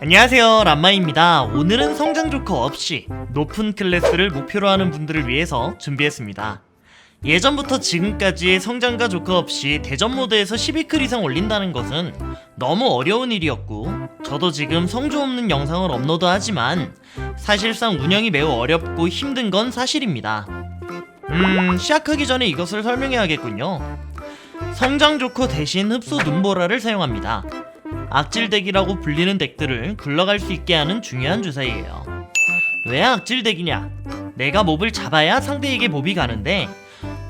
안녕하세요 람마입니다. 오늘은 성장 조커 없이 높은 클래스를 목표로 하는 분들을 위해서 준비했습니다. 예전부터 지금까지의 성장과 조커 없이 대전 모드에서 12클 이상 올린다는 것은 너무 어려운 일이었고 저도 지금 성조 없는 영상을 업로드하지만 사실상 운영이 매우 어렵고 힘든 건 사실입니다. 음 시작하기 전에 이것을 설명해야겠군요. 성장 조커 대신 흡수 눈보라를 사용합니다 악질 덱이라고 불리는 덱들을 굴러갈 수 있게 하는 중요한 주사위예요. 왜 악질 덱이냐? 내가 몹을 잡아야 상대에게 몹이 가는데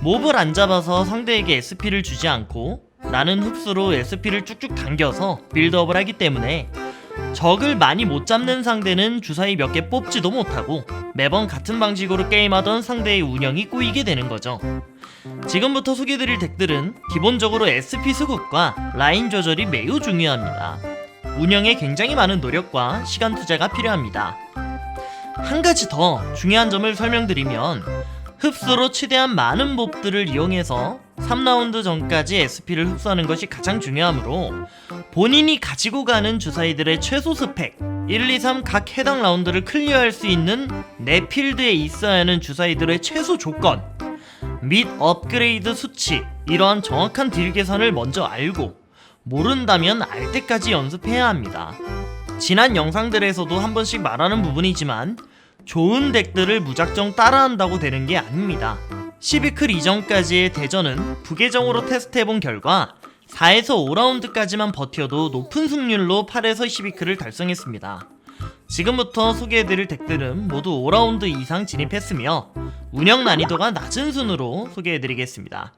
몹을 안 잡아서 상대에게 SP를 주지 않고 나는 흡수로 SP를 쭉쭉 당겨서 빌드업을 하기 때문에 적을 많이 못 잡는 상대는 주사위 몇 개 뽑지도 못하고 매번 같은 방식으로 게임하던 상대의 운영이 꼬이게 되는 거죠. 지금부터 소개드릴 덱들은 기본적으로 SP 수급과 라인 조절이 매우 중요합니다. 운영에 굉장히 많은 노력과 시간 투자가 필요합니다. 한 가지 더 중요한 점을 설명드리면 흡수로 최대한 많은 몹들을 이용해서 3라운드 전까지 SP를 흡수하는 것이 가장 중요하므로 본인이 가지고 가는 주사위들의 최소 스펙 1, 2, 3 각 해당 라운드를 클리어할 수 있는 내 필드에 있어야 하는 주사위들의 최소 조건 및 업그레이드 수치 이러한 정확한 딜 계산을 먼저 알고 모른다면 알 때까지 연습해야 합니다. 지난 영상들에서도 한 번씩 말하는 부분이지만 좋은 덱들을 무작정 따라한다고 되는 게 아닙니다. 12클 이전까지의 대전은 부계정으로 테스트해본 결과 4에서 5라운드까지만 버텨도 높은 승률로 8에서 12클을 달성했습니다. 지금부터 소개해드릴 덱들은 모두 5라운드 이상 진입했으며 운영 난이도가 낮은 순으로 소개해드리겠습니다.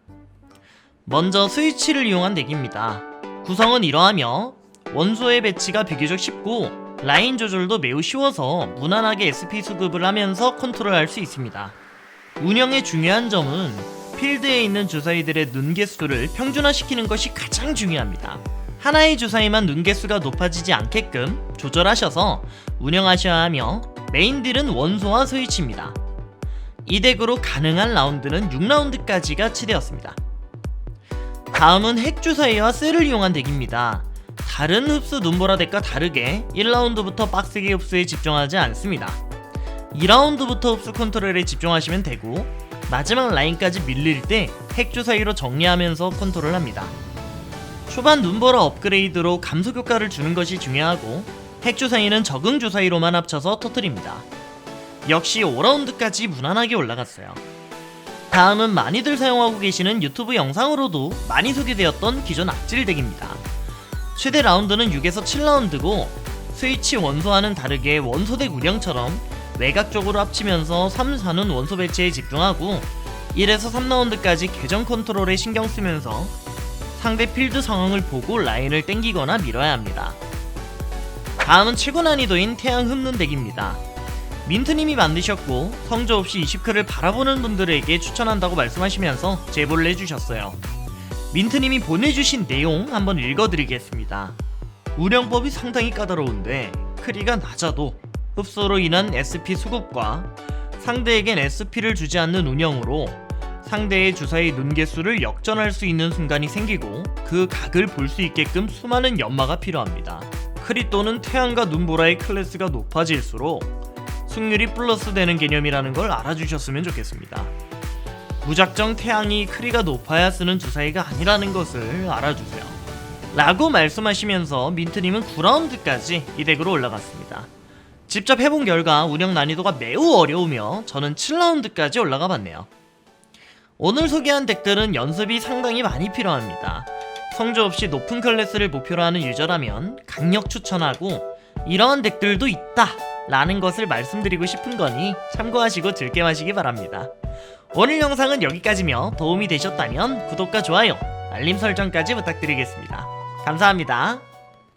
먼저 스위치를 이용한 덱입니다. 구성은 이러하며 원소의 배치가 비교적 쉽고 라인 조절도 매우 쉬워서 무난하게 SP 수급을 하면서 컨트롤할 수 있습니다. 운영의 중요한 점은 필드에 있는 주사위들의 눈 개수를 평준화시키는 것이 가장 중요합니다. 하나의 주사위만 눈 개수가 높아지지 않게끔 조절하셔서 운영하셔야 하며 메인 딜은 원소와 스위치입니다. 이 덱으로 가능한 라운드는 6라운드까지가 치되었습니다. 다음은 핵 주사위와 셀을 이용한 덱입니다. 다른 흡수 눈보라 덱과 다르게 1라운드부터 빡세게 흡수에 집중하지 않습니다. 2라운드부터 흡수 컨트롤에 집중하시면 되고 마지막 라인까지 밀릴 때 핵 주사위로 정리하면서 컨트롤 합니다. 초반 눈보라 업그레이드로 감속 효과를 주는 것이 중요하고 핵 주사위는 적응 주사위로만 합쳐서 터트립니다. 역시 5라운드까지 무난하게 올라갔어요. 다음은 많이들 사용하고 계시는 유튜브 영상으로도 많이 소개되었던 기존 악질 덱입니다. 최대 라운드는 6에서 7라운드고 스위치 원소와는 다르게 원소덱 운영처럼 외곽적으로 합치면서 3, 4는 원소 배치에 집중하고 1에서 3라운드까지 계정 컨트롤에 신경 쓰면서 상대 필드 상황을 보고 라인을 땡기거나 밀어야 합니다. 다음은 최고 난이도인 태양 흡는 덱입니다. 민트님이 만드셨고 성조 없이 20클을 바라보는 분들에게 추천한다고 말씀하시면서 제보를 해주셨어요. 민트님이 보내주신 내용 한번 읽어드리겠습니다. 운영법이 상당히 까다로운데 크리가 낮아도 흡수로 인한 SP 수급과 상대에겐 SP를 주지 않는 운영으로 상대의 주사위 눈 개수를 역전할 수 있는 순간이 생기고 그 각을 볼 수 있게끔 수많은 연마가 필요합니다. 크리 또는 태양과 눈보라의 클래스가 높아질수록 승률이 플러스 되는 개념이라는 걸 알아주셨으면 좋겠습니다. 무작정 태양이 크리가 높아야 쓰는 주사위가 아니라는 것을 알아주세요. 라고 말씀하시면서 민트님은 9라운드까지 이 덱으로 올라갔습니다. 직접 해본 결과 운영 난이도가 매우 어려우며 저는 7라운드까지 올라가 봤네요. 오늘 소개한 덱들은 연습이 상당히 많이 필요합니다. 성조 없이 높은 클래스를 목표로 하는 유저라면 강력 추천하고 이러한 덱들도 있다 라는 것을 말씀드리고 싶은 거니 참고하시고 즐겨하시기 바랍니다. 오늘 영상은 여기까지며 도움이 되셨다면 구독과 좋아요, 알림 설정까지 부탁드리겠습니다. 감사합니다.